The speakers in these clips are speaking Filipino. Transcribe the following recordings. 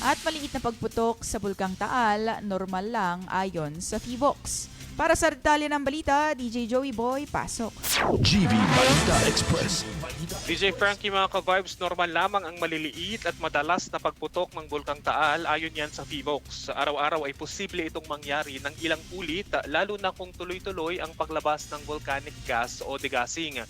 At maliit na pagputok sa Bulkang Taal, normal lang ayon sa PHIVOX. Para sa detalye ng balita, DJ Joey Boy, pasok. GV Balita Express. DJ Frankie mga ka-vibes, normal lamang ang maliliit at madalas na pagputok ng Bulkang Taal ayon yan sa VIVOX. Araw-araw ay posible itong mangyari ng ilang ulit lalo na kung tuloy-tuloy ang paglabas ng volcanic gas o degassing.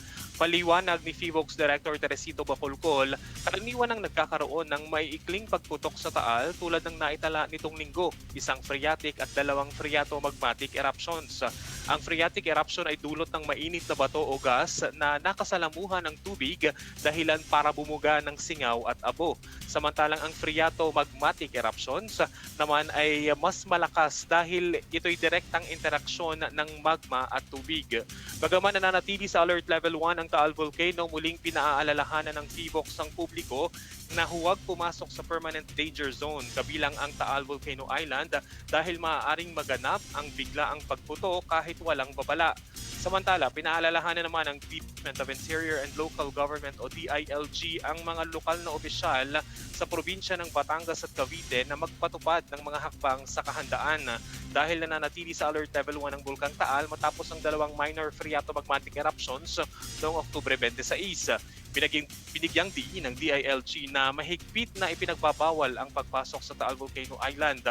Paliwanag ni FIVOX Director Teresito Bacolcol, karaniwan ang nagkakaroon ng may ikling pagputok sa Taal tulad ng naitala nitong linggo, isang phreatic at dalawang phreatomagmatic eruptions. Ang phreatic eruption ay dulot ng mainit na bato o gas na nakasalamuhan ng tubig dahilan para bumuga ng singaw at abo. Samantalang ang phreatomagmatic eruptions naman ay mas malakas dahil ito'y direktang interaksyon ng magma at tubig. Bagaman nananatili sa alert level 1 ang Taal Volcano, muling pinaaalalahanan ng PHIVOX ang publiko na huwag pumasok sa permanent danger zone kabilang ang Taal Volcano Island dahil maaaring maganap ang biglaang pagputo kahit walang babala. Samantala, pinaalalahanan naman ng Department of Interior and Local Government o DILG ang mga lokal na opisyal sa probinsya ng Batangas at Cavite na magpatupad ng mga hakbang sa kahandaan dahil nananatili sa alert level 1 ang Bulkang Taal matapos ang dalawang minor phreatomagmatic eruptions noong Oktubre 26. Binaging, binigyang diin ng DILG na mahigpit na ipinagbabawal ang pagpasok sa Taal Volcano Island,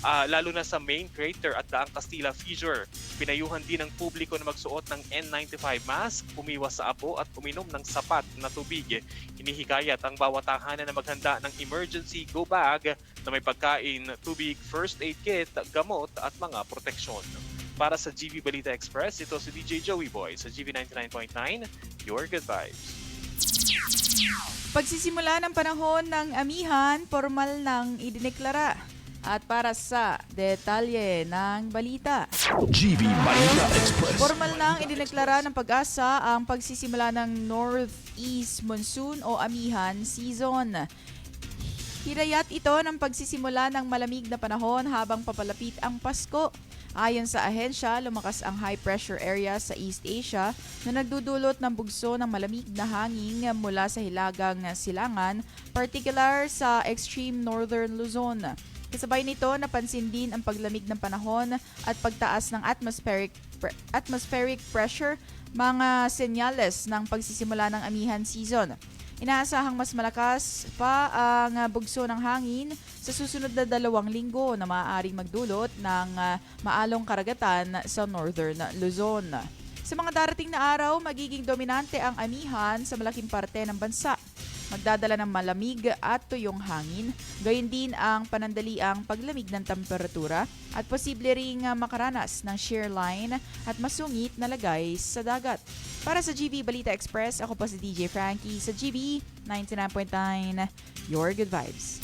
ah, lalo na sa main crater at Daang Castilla Fissure. Pinayuhan din ng publiko na magsuot ng N95 mask, umiwas sa apo at uminom ng sapat na tubig. Hinihikayat ang bawat tahanan na maghanda ng emergency go bag na may pagkain, tubig, first aid kit, gamot at mga proteksyon. Para sa GV Balita Express, ito si DJ Joey Boy sa GV 99.9, Your Good Vibes. Pagsisimula ng panahon ng amihan, formal nang idineklara. At para sa detalye ng balita, GV Balita Express. formal nang idineklara ng pag-asa ang pagsisimula ng Northeast Monsoon o amihan season. Hirayat ito ng pagsisimula ng malamig na panahon habang papalapit ang Pasko. Ayon sa ahensya, lumakas ang high pressure area sa East Asia na nagdudulot ng bugso ng malamig na hangin mula sa hilagang silangan, particular sa extreme northern Luzon. Kasabay nito, napansin din ang paglamig ng panahon at pagtaas ng atmospheric pre- atmospheric pressure, mga senyales ng pagsisimula ng amihan season. Inaasahang mas malakas pa ang ah, bugso ng hangin sa susunod na dalawang linggo na maaaring magdulot ng ah, maalong karagatan sa northern Luzon. Sa mga darating na araw, magiging dominante ang amihan sa malaking parte ng bansa. Magdadala ng malamig at tuyong hangin, gayon din ang panandaliang paglamig ng temperatura at posible ring ah, makaranas ng shear line at masungit na lagay sa dagat. Para sa GB Balita Express, ako po si DJ Frankie sa GB 99.9, Your Good Vibes.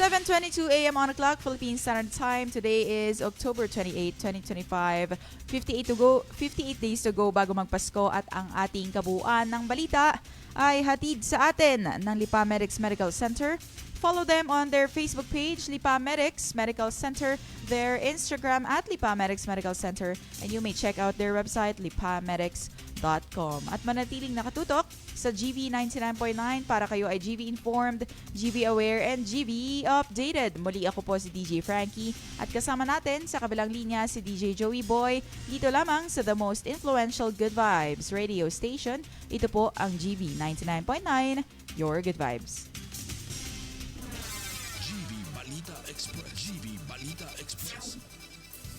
7.22 a.m. on the clock, Philippine Standard Time. Today is October 28, 2025. 58 to go, 58 days to go bago magpasko at ang ating kabuuan ng balita ay hatid sa atin ng Lipa Medics Medical Center. Follow them on their Facebook page, Lipa Medics Medical Center, their Instagram at Lipa Medics Medical Center, and you may check out their website, lipamedics.com. At manatiling nakatutok sa GV 99.9 para kayo ay GV informed, GV aware, and GV updated. Muli ako po si DJ Frankie at kasama natin sa kabilang linya si DJ Joey Boy dito lamang sa the most influential Good Vibes radio station. Ito po ang GV 99.9, Your Good Vibes. Balita Express. GV Balita Express.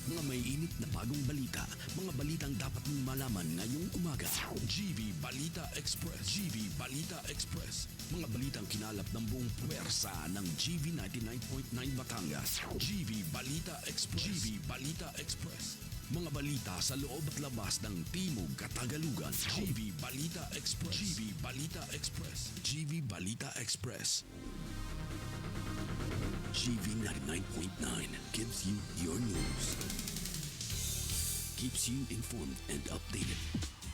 Mga may init na bagong balita. Mga balitang dapat mong malaman ngayong umaga. GV Balita Express. GV Balita Express. Mga balitang kinalap ng buong puwersa ng GV 99.9 Batangas. GV Balita Express. GV Balita Express. Mga balita sa loob at labas ng Timog Katagalugan. GV Balita Express. GV Balita Express. GV Balita Express. GV 99.9 gives you your news. Keeps you informed and updated.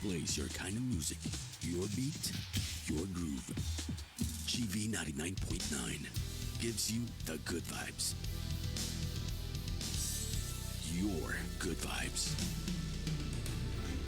Plays your kind of music. Your beat, your groove. GV 99.9 gives you the good vibes. Your good vibes.